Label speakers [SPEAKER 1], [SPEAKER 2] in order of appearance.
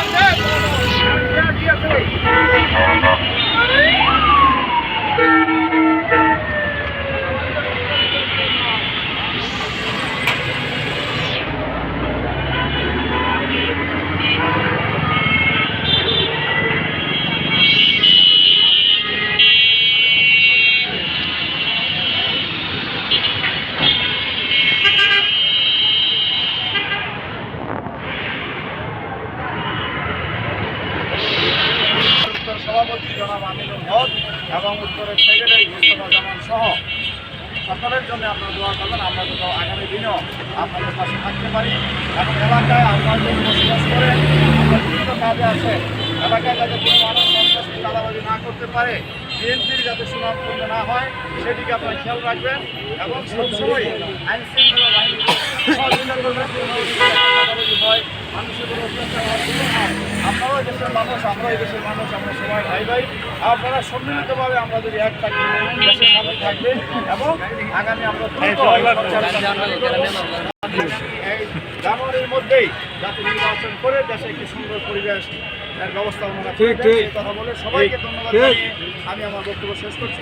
[SPEAKER 1] Thank you. সভাপতি জনাব আমিনুল হক এবং উত্তরের সেক্রেটারি মুস্তফা জামান সহ সকলের জন্য আপনারা দোয়া করবেন। আমরা যেন আগামী দিনেও আপনাদের পাশে থাকতে পারি এবং এলাকায় আপনারা যদি বসবাস করে আমরা বিভিন্ন কাজে আছে এলাকায় যাতে কোনো মানুষ সন্ত্রাসী চাঁদাবাজি না করতে পারে বিএনপির যাতে সুনামপূর্ণ না হয়, সেদিকে আপনারা খেয়াল রাখবেন এবং সবসময় আইন শৃঙ্খলা বাহিনীকে সহযোগিতা করবেন কোনো চাঁদাবাজি হয় মানুষের কোনো অত্যাচার হওয়ার কোনো আপনারাও দেশের মানুষ আমরাও এই দেশের মানুষ আমরা সবাই ভাই ভাই আপনারা সম্মিলিতভাবে আমরা যদি এক থাকি দেশের থাকবে এবং আগামী আমরা জানুয়ারির মধ্যেই যাতে নির্বাচন করে দেশে একটি সুন্দর পরিবেশ এর ব্যবস্থা। কথা বলে সবাইকে ধন্যবাদ আমি আমার বক্তব্য শেষ করছি।